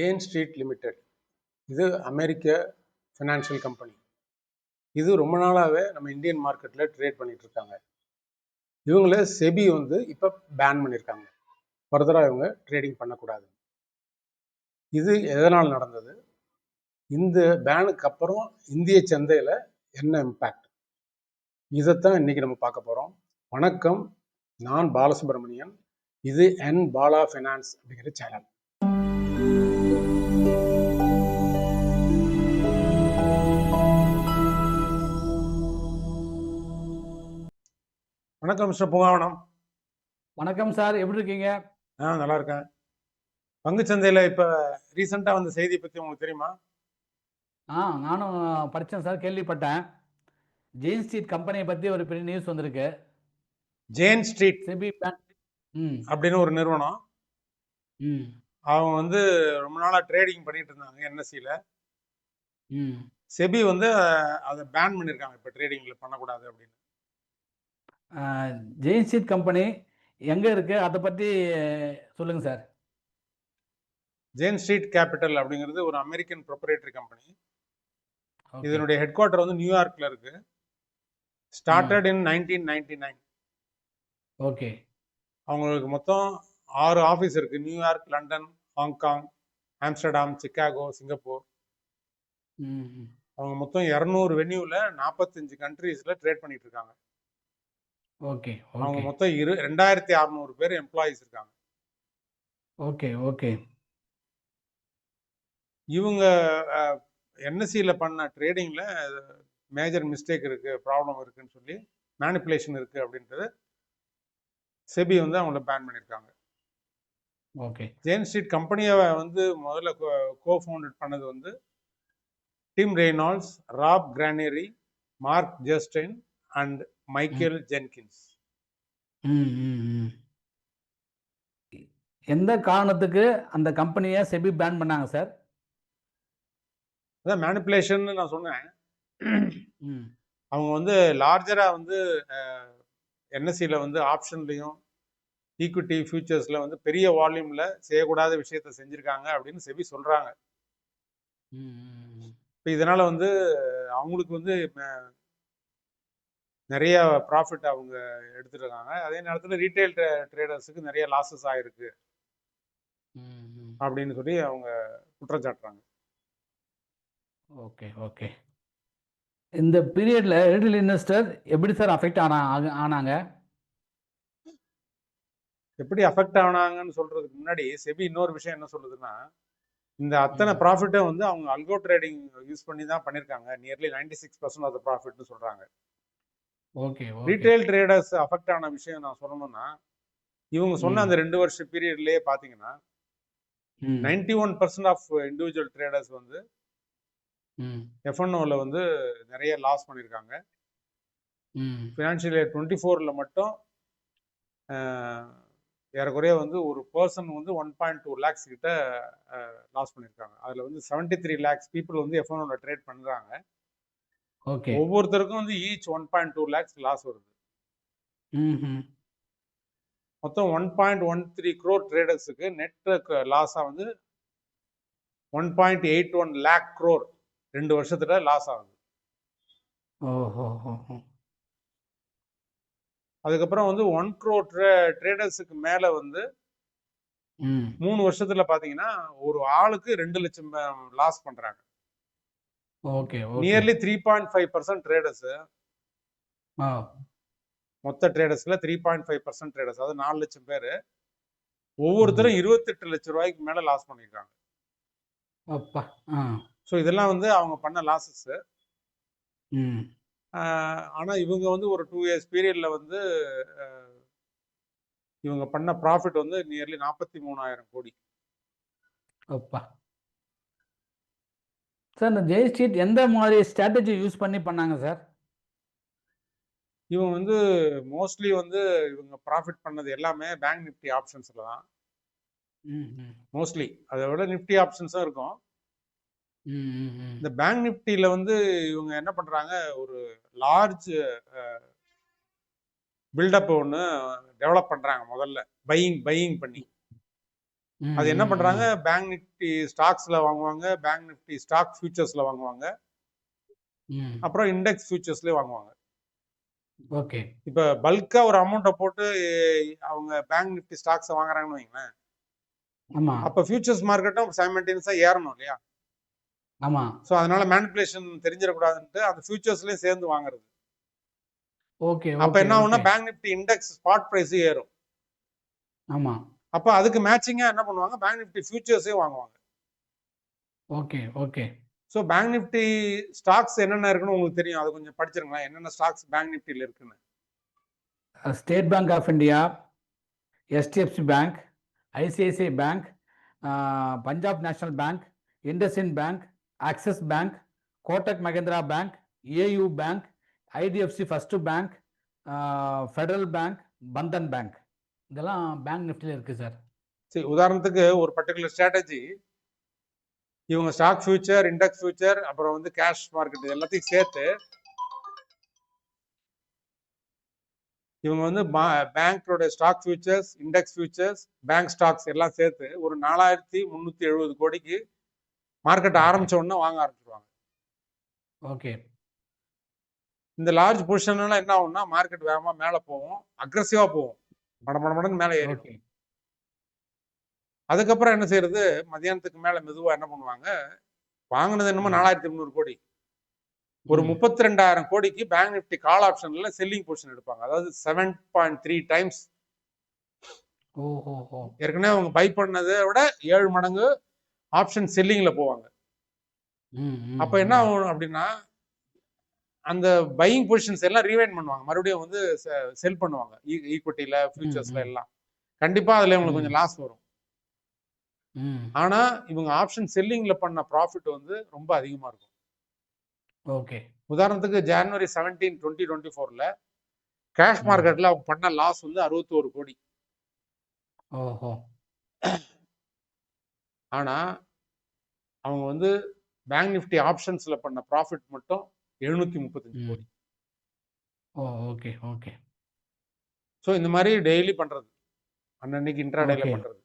Jane street limited இது அமெரிக்க financial company இது ரொம்ப நாளாகவே நம்ம இந்தியன் மார்க்கெட்டில் ட்ரேட் பண்ணிட்டு இருக்காங்க. இவங்கள செபி வந்து இப்போ பேன் பண்ணியிருக்காங்க ஃபர்தராக இவங்க ட்ரேடிங் பண்ணக்கூடாது. இது எதனால் நடந்தது? இந்த பேனுக்கு அப்புறம் இந்திய சந்தையில் என்ன இம்பேக்ட் இதைத்தான் இன்னைக்கு நம்ம பார்க்க போகிறோம் வணக்கம். நான் பாலசுப்ரமணியன். இது என் பாலா ஃபைனான்ஸ் அப்படிங்கிற சேனல் வணக்கம் மிஸ்டர் புகாவனம். வணக்கம் சார் எப்படி இருக்கீங்க? ஆ நல்லா இருக்கேன். பங்குச்சந்தையில் இப்போ ரீசெண்டாக வந்த செய்தி பற்றி உங்களுக்கு தெரியுமா? ஆ நானும் படித்தேன் சார் கேள்விப்பட்டேன். ஜெயின் ஸ்ட்ரீட் கம்பெனியை பற்றி ஒரு பெரிய நியூஸ் வந்திருக்கு. ஜேன் ஸ்ட்ரீட் செபி ம். அப்படின்னு ஒரு நிறுவனம். ம். அவங்க வந்து ரொம்ப நாளாக ட்ரேடிங் பண்ணிட்டு இருந்தாங்க என்எஸ்சியில் ம். செபி வந்து அதை பேன் பண்ணியிருக்காங்க இப்போ ட்ரேடிங்கில் பண்ணக்கூடாது அப்படின்னு. ஜெயின் கம்பெனி எங்கே இருக்குது அதை பற்றி சொல்லுங்கள் சார். ஜேன் ஸ்ட்ரீட் கேபிட்டல் அப்படிங்கிறது ஒரு அமெரிக்கன் ப்ரொப்ரேட்டரி கம்பெனி. இதனுடைய ஹெட் குவார்ட்டர் வந்து நியூயார்க்கில் இருக்கு. Started in nineteen ninety nine. Okay. அவங்களுக்கு மொத்தம் ஆறு ஆஃபீஸ் இருக்கு. New York London Hong Kong Amsterdam Chicago Singapore. அவங்க மொத்தம் இரநூறு வென்யூவில் நாற்பத்தஞ்சு கண்ட்ரீஸில் ட்ரேட் பண்ணிட்டு இருக்காங்க. ஓகே அவங்க மொத்தம் இரு ரெண்டாயிரத்தி அறநூறு பேர் எம்ப்ளாயீஸ் இருக்காங்க. Okay okay. இவங்க என்எஸ்சியில் பண்ண ட்ரேடிங்கில் மேஜர் மிஸ்டேக் இருக்கு ப்ராப்ளம் இருக்குன்னு சொல்லி மேனிப்புலேஷன் இருக்கு அப்படின்றது செபி வந்து அவங்கள பேன் பண்ணியிருக்காங்க ஓகே. ஜேன் ஸ்ட்ரீட் கம்பெனியை வந்து முதல்ல கோ ஃபவுண்டட் பண்ணது வந்து Tim Reynolds Rob Granieri Mark Justin and Michael Jenkins எந்த காரணத்துக்கு அந்த கம்பெனியை செபி பேன் பண்ணாங்க சார் அதான் மேனிப்புலேஷன் நான் சொன்னேன். அவங்க வந்து லார்ஜராக வந்து என்எஸ்சியில் வந்து ஆப்ஷன்லையும் ஈக்விட்டி ஃபியூச்சர்ஸில் வந்து பெரிய வால்யூமில் செய்யக்கூடாத விஷயத்த செஞ்சுருக்காங்க அப்படின்னு செபி சொல்கிறாங்க. இப்போ இதனால் வந்து அவங்களுக்கு வந்து நிறைய ப்ராஃபிட் அவங்க எடுத்துருக்காங்க அதே நேரத்தில் ரீட்டைல் ட்ரேடர்ஸுக்கு நிறைய லாஸஸ் ஆயிருக்கு. ம் அப்படின்னு சொல்லி அவங்க குற்றம் சாட்டுறாங்க. Okay okay. இந்த பீரியட்ல ரீட்டைல் இன்வெஸ்டர் எப்படி சார் அஃபெக்ட் ஆனா ஆனாங்க? எப்படி அஃபெக்ட் ஆனாங்கன்னு சொல்றதுக்கு முன்னாடி செபி இன்னொரு விஷயம் என்ன சொல்லுதுன்னா இந்த அத்தனை ப்ராஃபிட்டை வந்து அவங்க அல்கோ ட்ரேடிங் யூஸ் பண்ணி தான் பண்ணியிருக்காங்க nearly ninety six percent of ப்ராஃபிட்னு சொல்றாங்க. ஓகே ரீட்டைல் ட்ரேடர்ஸ் அஃபெக்ட் ஆன விஷயம் நான் சொல்லணும்னா இவங்க சொன்ன. அந்த ரெண்டு வருஷ பீரியட்லயே பார்த்தீங்கன்னா ம். Ninety one percent of individual traders வந்து ம். எஃப்என்ஓவில் வந்து நிறைய லாஸ் பண்ணியிருக்காங்க ஃபினான்ஷியல் இயர் டுவெண்ட்டி ஃபோரில் மட்டும் ஏறக்குறைய வந்து ஒரு பர்சன் வந்து ஒன் பாயிண்ட் டூ லேக்ஸ் கிட்ட லாஸ் பண்ணியிருக்காங்க அதில் வந்து செவன்ட்டி த்ரீ லேக்ஸ் பீப்புள் வந்து எஃப்என்ஓவில் ட்ரேட் பண்ணுறாங்க ஓகே. ஒவ்வொருத்தருக்கும் வந்து each one point two lakhs loss வருது. மொத்தம் one point one three crore ட்ரேடர்ஸுக்கு net லாஸாக வந்து one point eight one lakh crore ரெண்டு வருஷத்துல லாஸ் ஆகுது. அதுக்கப்புறம் வந்து ஒன் க்ரோர் ட்ரேடர்ஸுக்கு மேலே வந்து மூணு வருஷத்துல பார்த்தீங்கன்னா ஒரு ஆளுக்கு ரெண்டு லட்சம் லாஸ் பண்ணுறாங்க nearly three point five percent traders ஆ. மொத்த ட்ரேடர்ஸ்ல three point five percent traders அதாவது நாலு லட்சம் பேர். ஒவ்வொருத்தரும் இருபத்தெட்டு லட்சம் ரூபாய்க்கு மேல லாஸ் பண்ணியிருக்காங்க அப்பா ஆ. ஸோ இதெல்லாம் வந்து அவங்க பண்ண லாஸஸ் ம். ஆனா இவங்க வந்து ஒரு டூ இயர்ஸ் பீரியட்ல வந்து இவங்க பண்ண ப்ராஃபிட் வந்து நியர்லி நாற்பத்தி மூணாயிரம் கோடி. அப்பா. சார் இந்த ஜெய் ஸ்ட்ரீட் எந்த மாதிரி ஸ்ட்ராட்டஜி யூஸ் பண்ணி பண்ணாங்க சார் இவங்க வந்து மோஸ்ட்லி வந்து இவங்க ப்ராஃபிட் பண்ணது எல்லாமே பேங்க் நிஃப்டி ஆப்ஷன்ஸ்ல தான். மோஸ்ட்லி அதை விட நிஃப்டி ஆப்ஷன்ஸும் இருக்கும். இந்த பேங்க் நிஃப்டியில வந்து இவங்க என்ன பண்றாங்க ஒரு லார்ஜ் பில்டப் ஒன்று டெவலப் பண்றாங்க முதல்ல. பையிங் பையிங் பண்ணி. அது என்ன பண்றாங்க. பேங்க் நிஃப்டி ஸ்டாக்ஸ்ல வாங்குவாங்க பேங்க் நிஃப்டி ஸ்டாக் ஃபியூச்சர்ஸ்ல வாங்குவாங்க. அப்புறம் இண்டெக்ஸ் ஃபியூச்சர்ஸ்லயே வாங்குவாங்க ஓகே. இப்ப பல்கா ஒரு அமௌண்ட்டை போட்டு அவங்க பேங்க் நிஃப்டி ஸ்டாக்ஸ் வாங்குறாங்கன்னு வைங்களேன் ஆமா, அப்ப ஃபியூச்சர்ஸ் மார்க்கெட்டும் சைமல்டேனியஸா ஏறணும் இல்லையா ஆமா. ஸோ அதனால மேனிப்புலேஷன் தெரிஞ்சிடக்கூடாதுன்ட்டு அந்த ஃபியூச்சர்ஸ்லயும் சேர்ந்து வாங்குறது ஓகே, அப்ப என்ன ஆகும்னா. Bank Nifty index spot price ஏறும் ஆமா. அப்ப அதுக்கு மேட்சிங்கா என்ன பண்ணுவாங்க? பேங்க் நிஃப்டி ஃபியூச்சர்ஸையும் வாங்குவாங்க. Okay, okay. So bank Nifty stocks என்னென்ன இருக்குன்னு உங்களுக்கு தெரியும். அது கொஞ்சம் படிச்சிருங்களேன். என்னென்ன ஸ்டாக்ஸ் பேங்க் நிஃப்டியில் இருக்குன்னு? State bank of India, SDFC bank, ICICI bank, Punjab national Bank, IndusInd Bank, axis bank, Kotak Mahindra Bank, AU bank, IDFC first bank, federal bank, Bandhan bank. இதெல்லாம் பேங்க் நிஃப்டில இருக்கு சார். சரி உதாரணத்துக்கு ஒரு பர்டிகுலர் ஸ்ட்ராட்டஜி இவங்க ஸ்டாக் ஃபியூச்சர் இண்டெக்ஸ் ஃபியூச்சர் அப்புறம் வந்து கேஷ் மார்க்கெட் எல்லாத்தையும் சேர்த்து இவங்க வந்து பேங்க்கோட stock futures index futures bank stocks எல்லாம் சேர்த்து ஒரு நாலாயிரத்தி முந்நூற்றி எழுபது கோடிக்கு மார்க்கெட். ஆரம்பிச்ச உடனே வாங்க ஆரம்பிச்சிருவாங்க ஓகே. இந்த லார்ஜ் பொசிஷன்லாம் என்ன ஆகும்னா மார்க்கெட் வேகமாக மேலே போகும் அக்ரஸிவாக போகும் மட மட மடன்னு மேலே ஓகே. அதுக்கப்புறம் என்ன செய்யறது மதியானத்துக்கு மேலே மெதுவாக என்ன பண்ணுவாங்க வாங்கினது என்னமோ. நாலாயிரத்தி முந்நூறு கோடி ஒரு. முப்பத்தி ரெண்டாயிரம் கோடிக்கு பேங்க் நிஃப்டி கால் ஆப்ஷன்ல செல்லிங் பொசிஷன் எடுப்பாங்க அதாவது செவன் பாயிண்ட் த்ரீ டைம்ஸ்! ஏற்கனவே அவங்க பை பண்ணதை விட ஏழு மடங்கு ஆப்ஷன் செல்லிங்ல போவாங்க அப்ப என்ன. ஆகும் அப்படின்னா அந்த பையிங் பொசிஷன்ஸ் எல்லாம் ரீவைண்ட் பண்ணுவாங்க மறுபடியும் வந்து செல் பண்ணுவாங்க ஈக்விட்டியில ஃபியூச்சர்ஸ்ல ம். எல்லாம் கண்டிப்பா அதுல இவங்களுக்கு. கொஞ்சம் லாஸ் வரும். ஆனா இவங்க ஆப்ஷன் செல்லிங்ல பண்ண ப்ராஃபிட் வந்து ரொம்ப அதிகமா இருக்கும் ஓகே. உதாரணத்துக்கு ஜனவரி செவன்டீன் டுவெண்ட்டி டுவெண்ட்டி ஃபோர்ல கேஷ். மார்க்கெட்ல அவங்க பண்ண லாஸ் வந்து அறுபத்தோரு கோடி ஓஹோ! ஆனா அவங்க வந்து பேங்க் நிஃப்டி ஆப்ஷன்ஸ்ல பண்ண ப்ராஃபிட் மட்டும் எழுநூத்தி முப்பத்தஞ்சு. கோடி ஓ! Okay, okay. ஸோ இந்த மாதிரி டெய்லி பண்றது அன்னன்னைக்கு இன்ட்ராடேல. பண்றது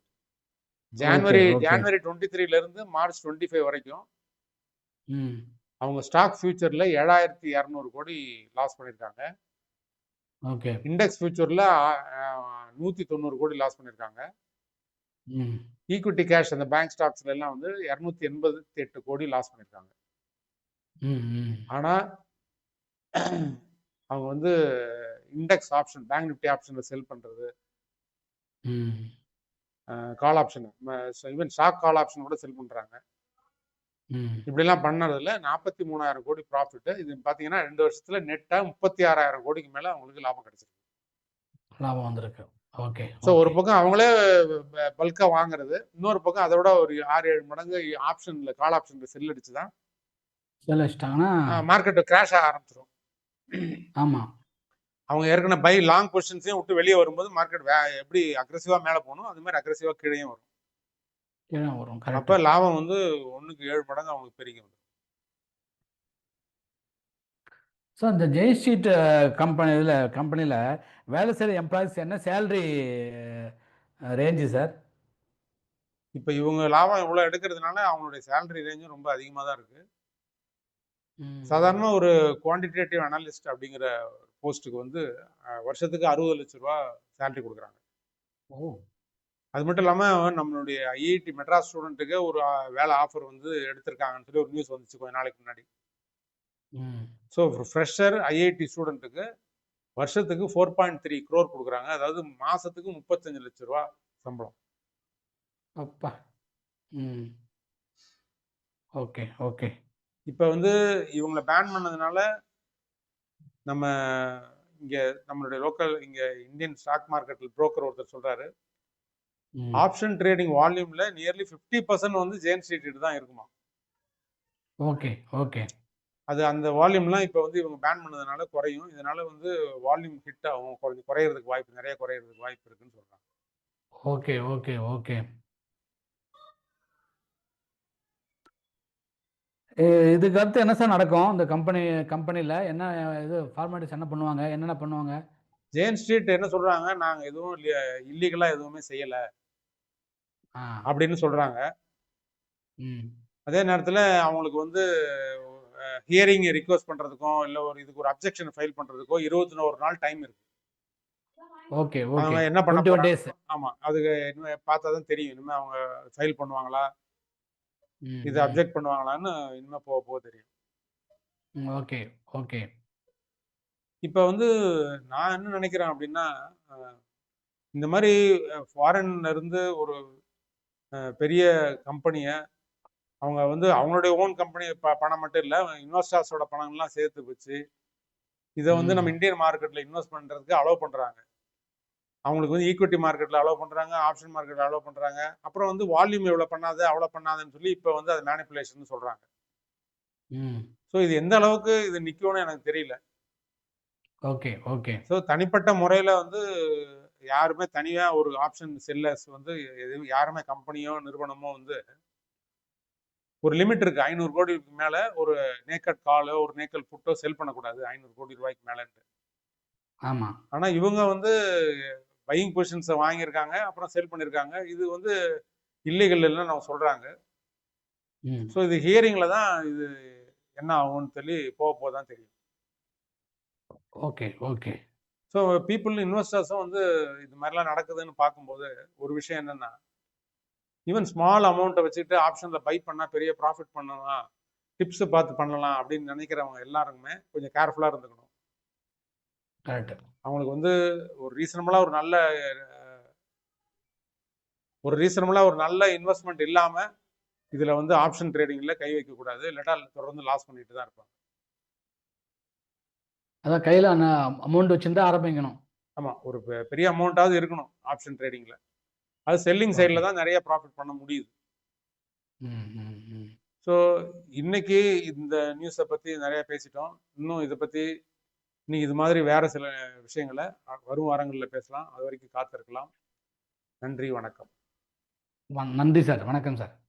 ஜான்வரி. ஜான்வரி டுவெண்ட்டி த்ரீல இருந்து மார்ச் டுவெண்ட்டி ஃபைவ் வரைக்கும் ம். அவங்க ஸ்டாக் ஃபியூச்சர்ல ஏழாயிரத்தி இரநூறு கோடி லாஸ் பண்ணியிருக்காங்க ஓகே. இண்டெக்ஸ் ஃபியூச்சர்ல நூத்தி தொண்ணூறு கோடி லாஸ் பண்ணியிருக்காங்க. ஈக்விட்டி கேஷ் அந்த பேங்க் ஸ்டாக்ஸ்ல எல்லாம் வந்து இரநூத்தி எண்பத்தி எட்டு கோடி லாஸ் பண்ணியிருக்காங்க ம், ம். ஆனா அவங்க வந்து இண்டெக்ஸ் ஆப்ஷன் பேங்க் நிஃப்டி ஆப்ஷன்ல செல் பண்றது ம். Call option even stock call option கூட செல் பண்றாங்க ம். இப்படிலாம் பண்ணதுல நாற்பத்தி மூணாயிரம் கோடி ப்ராஃபிட் இது பாத்தீங்கன்னா ரெண்டு வருஷத்துல நெட்டா முப்பத்தி ஆறாயிரம் கோடிக்கு மேல அவங்களுக்கு லாபம் கிடைச்சிருக்கு லாபம் வந்திருக்கு. ஓகே, ஸோ ஒரு ஓகே. பக்கம் அவங்களே பல்கா வாங்குறது இன்னொரு பக்கம் அதை விட ஒரு ஆறு ஏழு மடங்கு ஆப்ஷன்ல கால் ஆப்ஷன்ல செல் அடிச்சு தான் செல் வச்சுட்டாங்கன்னா மார்க்கெட் கிராஷ் ஆக ஆரம்பிச்சிடும் ஆமா. அவங்க ஏற்கனவே பை லாங் பொசிஷன்ஸையும் விட்டு வெளியே வரும்போது மார்க்கெட் எப்படி அக்ரெசிவா மேலே போகணும் அது மாதிரி அக்ரெசிவா கீழேயும் வரும் கீழ வரும். அப்ப. லாபம் வந்து ஒண்ணுக்கு ஏழு மடங்கு அவங்களுக்கு பெருகி வரும் ஸோ இந்த ஜெய் ஸ்ட்ரீட் கம்பெனி இதில் கம்பெனியில் வேலை செய்கிற எம்ப்ளாயிஸ் என்ன சேலரி ரேஞ்சு சார் இப்போ இவங்க லாபம் இவ்வளோ எடுக்கிறதுனால அவங்களுடைய சேலரி ரேஞ்சும் ரொம்ப அதிகமாக தான் இருக்கு சாதாரண ஒரு குவான்டிடேட்டிவ் அனலிஸ்ட் அப்படிங்கிற போஸ்ட்டுக்கு வந்து வருஷத்துக்கு அறுபது லட்ச ரூபா சேலரி கொடுக்குறாங்க. ஓ. அது மட்டும் இல்லாமல் நம்மளுடைய ஐஐடி மெட்ராஸ் ஸ்டூடெண்ட்டுக்கு ஒரு வேலை ஆஃபர் வந்து எடுத்திருக்காங்கன்னு சொல்லி ஒரு நியூஸ் வந்துச்சு கொஞ்ச நாளைக்கு முன்னாடி. ஸோ ஃப்ரெஷர் ஐஐடி ஸ்டூடெண்ட்டுக்கு வருஷத்துக்கு ஃபோர் பாயிண்ட் த்ரீ க்ரோர் கொடுக்குறாங்க. அதாவது மாசத்துக்கு முப்பத்தஞ்சு லட்ச ரூபா சம்பளம். அப்பா. ம். Okay okay. இப்போ வந்து இவங்களை பேன் பண்ணதுனால நம்ம இங்கே நம்மளுடைய லோக்கல் இங்கே இந்தியன் ஸ்டாக் மார்க்கெட்டில் புரோக்கர் ஒருத்தர் சொல்றாரு. ம். ஆப்ஷன் ட்ரேடிங் வால்யூம்ல நியர்லி ஃபிஃப்டி பர்சன்ட் வந்து ஜேன் ஸ்ட்ரீட் தான் இருக்குமா? Okay okay. அது அந்த வால்யூம்லாம் இப்போ வந்து இவங்க பேன் பண்ணதுனால குறையும். இதனால வந்து வால்யூம் ஹிட் ஆகும். குறைஞ்சு குறையிறதுக்கு வாய்ப்பு நிறைய குறையிறதுக்கு வாய்ப்பு இருக்குன்னு சொல்றாங்க. Okay okay okay. இதுக்கு அடுத்து என்ன சார் நடக்கும் இந்த கம்பெனி கம்பெனியில் என்ன இது ஃபார்மாலிட்டிஸ் என்ன பண்ணுவாங்க என்னென்ன பண்ணுவாங்க ஜேன் ஸ்ட்ரீட் என்ன சொல்றாங்க நாங்க எதுவும் இல்லீகலா எதுவுமே செய்யல. அப்படின்னு சொல்றாங்க. ம். அதே நேரத்துல அவங்களுக்கு வந்து ஹியரிங் ரிக்வெஸ்ட் பண்றதுக்கும், இல்ல ஒரு இதுக்கு ஒரு அப்ஜெக்ஷன் ஃபைல் பண்றதுக்கோ 21 நாள் டைம் இருக்கு. ஓகே, அவங்க. என்ன பண்ண 21 போறாங்க? டேஸ். ஆமா. அதுக்கு பார்த்தா தான் தெரியும். இனிமே அவங்க ஃபைல் பண்ணுவாங்களா? இத. அப்ஜெக்ட் பண்ணுவாங்களான்னு இனிமே போக போக தெரியும். Okay, okay. இப்ப வந்து நான் என்ன நினைக்கிறேன் அப்படின்னா, இந்த அ ஃபாரின்ல இருந்து ஒரு பெரிய கம்பெனிய அவங்க வந்து அவங்களுடைய ஓன் கம்பெனி பணம் மட்டும் இல்ல, இன்வெஸ்டர்ஸோட பணம்லாம் சேர்த்து வச்சு, இத வந்து நம்ம. இந்தியன் மார்க்கெட்ல இன்வெஸ்ட் பண்றதுக்கு அலோவ் பண்றாங்க. அவங்களுக்கு வந்து ஈக்விட்டி மார்க்கெட்ல அலோவ் பண்றாங்க, ஆப்ஷன் மார்க்கெட்ல அலோவ் பண்றாங்க. அப்புறம் வந்து வால்யூம் இவ்வளோ பண்ணாத, அவ்வளோ பண்ணாதன்னு சொல்லி இப்ப வந்து அது மேனிபுலேஷன்னு சொல்றாங்க. ம். ஸோ இது எந்த அளவுக்கு இது நிக்கும்னு எனக்கு தெரியல. Okay, okay. ஸோ தனிப்பட்ட முறையில வந்து யாருமே தனியா ஒரு ஆப்ஷன் செல்லர்ஸ் வந்து எதுவும் யாருமே கம்பெனியோ, நிறுவனமோ வந்து ஒரு லிமிட் இருக்கு. 500 கோடிக்கு மேல ஒரு நேக்கட் காலோ, ஒரு நேக்கட் புட்டோ செல் பண்ணக்கூடாது. 500 கோடி ரூபாய்க்கு மேலன்ட்டு. ஆமா. ஆனா இவங்க வந்து பையிங் பொசிஷன்ஸ வாங்கியிருக்காங்க. அப்புறம் செல் பண்ணியிருக்காங்க. இது வந்து இல்லீகல் இல்லன்னு அவங்க சொல்றாங்க. ம். ஸோ இது ஹியரிங்ல தான் இது என்ன ஆகும்னு சொல்லி போக போக தான் தெரியும். Okay, okay. ஸோ பீப்பிள் இன்வெஸ்டர்ஸும் வந்து இது மாரிலாம் நடக்குதுன்னு பார்க்கும்போது, ஒரு விஷயம் என்னன்னா, ஈவன் ஸ்மால் அமௌண்ட்ட வச்சுட்டு ஆப்ஷன்ல பை பண்ணா பெரிய ப்ராஃபிட் பண்ணலாம். டிப்ஸ் பார்த்து பண்ணலாம் அப்படின்னு நினைக்கிறவங்க எல்லாருக்குமே கொஞ்சம் கேர்ஃபுல்லா இருந்துக்கணும். கரெக்ட். அவங்களுக்கு வந்து ஒரு ரீசனபிளா ஒரு நல்ல ஒரு ரீசனபிளா ஒரு நல்ல இன்வெஸ்ட்மென்ட் இல்லாம, இதுல வந்து ஆப்ஷன் ட்ரேடிங்ல கை வைக்கக்கூடாது. இல்லாட்டா தொடர்ந்து லாஸ் பண்ணிட்டு தான் இருப்பாங்க. அதான் கையில அமௌண்ட் வச்சிருந்தா ஆரம்பிக்கணும். ஆமா. ஒரு பெரிய அமௌண்ட்டாவது இருக்கணும் ஆப்ஷன் ட்ரேடிங்ல. அது செல்லிங் சைட்ல. தான் நெறைய ப்ராஃபிட் பண்ண முடியுது. ஸோ இன்னைக்கு இந்த நியூஸ பத்தி நெறைய பேசிட்டோம். இன்னும் இத பத்தி இன்னைக்கு இது மாதிரி வேற சில விஷயங்கள வரும் வாரங்களில் பேசலாம். அது வரைக்கும் காத்திருக்கலாம். நன்றி, வணக்கம். நன்றி சார். வணக்கம் சார்.